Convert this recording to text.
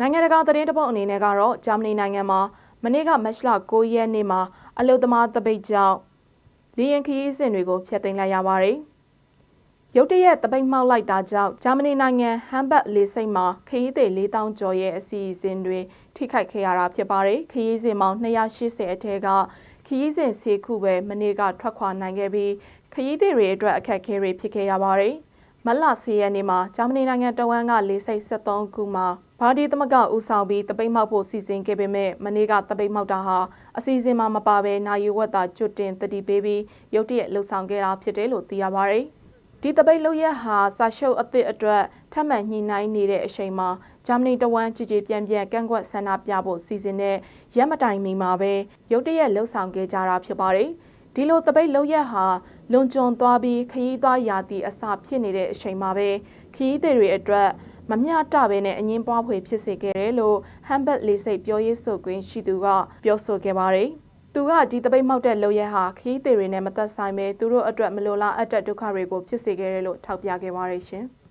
နိုင်ငံတကာသတင်းတစ်ပုဒ်အနေနဲ့ကတော့ဂျာမနီနိုင်ငံမှာမနေ့ကမတ်လ9ရက်နေ့မှာအလုသမားတပိတ်ကြောင့်လေရင်ခရီးစဉ်တွေကိုဖျက်သိမ်းလိုက်ရပါတယ်။ရုတ်တရက်တပိတ်မှောက်လိုက်တာကြောင့်ဂျာမနီနိုင်ငံဟမ်ဘတ်လေဆိပ်မှာခရီးသည်4000ကျော်ရဲ့အစီအစဉ်တွေထိခိုက်ခဲ့ရတာဖြစ်ပါတယ်။ခရီးစဉ်ပေါင်း280အထက်ကခရီးစဉ်စီခုပဲမနေ့ကထွက်ခွာနိုင်ခဲ့ပြီးခရီးသည်တွေအတွက်အခက်အခဲတွေဖြစ်ခဲ့ရပါတယ်။ မလ10ရက်နေ့မှာဂျာမနီနိုင်ငံတဝန်းကလေဆိပ်73ခုမှာဘာဒီသမကဦးဆောင်ပြီးတပိတ်မှောက်ဖို့စီစဉ်ခဲ့ပေမဲ့မနေ့ကတပိတ်မှောက်တာဟာအစီအစဉ်မှာမပါဘဲနိုင်ယူဝက်တာကျွတ်တင်တတိပေးပြီးရုတ်တရက်လှုပ်ဆောင်ခဲ့တာဖြစ်တယ်လို့သိရပါဗျ။ဒီတပိတ်လောက်ရက်ဟာစာရှုပ်အသစ်အတွက်ထပ်မံညှိနှိုင်းနေတဲ့အချိန်မှာဂျာမနီတဝမ်းကြည်ကြည်ပြန့်ပြန့်ကန့်ကွက်ဆန္ဒပြဖို့စီစဉ်တဲ့ရက်မတိုင်မီမှာပဲရုတ်တရက်လှုပ်ဆောင်ခဲ့ကြတာဖြစ်ပါတယ်။ဒီလိုတပိတ်လောက်ရက်ဟာ လွန်ကျွံသွားပြီးခရီးသွားရာသီအစာဖြစ်နေတဲ့အချိန်မှာပဲခရီးသည်တွေအတွက်မမျှတဘဲနဲ့အငင်းပွားဖွယ်ဖြစ်စေခဲ့တယ်လို့ဟမ်ဘတ်လေးစိတ်ပြောရေးဆိုခွင့်ရှိသူကပြောဆိုခဲ့ပါတယ်။သူကဒီတပိတ်မောက်တဲ့လုပ်ရဲဟာခရီးသည်တွေနဲ့မသက်ဆိုင်ပဲသူတို့အတွက်မလိုလားအပ်တဲ့ဒုက္ခတွေကိုဖြစ်စေခဲ့တယ်လို့ထောက်ပြခဲ့ပါတယ်ရှင်။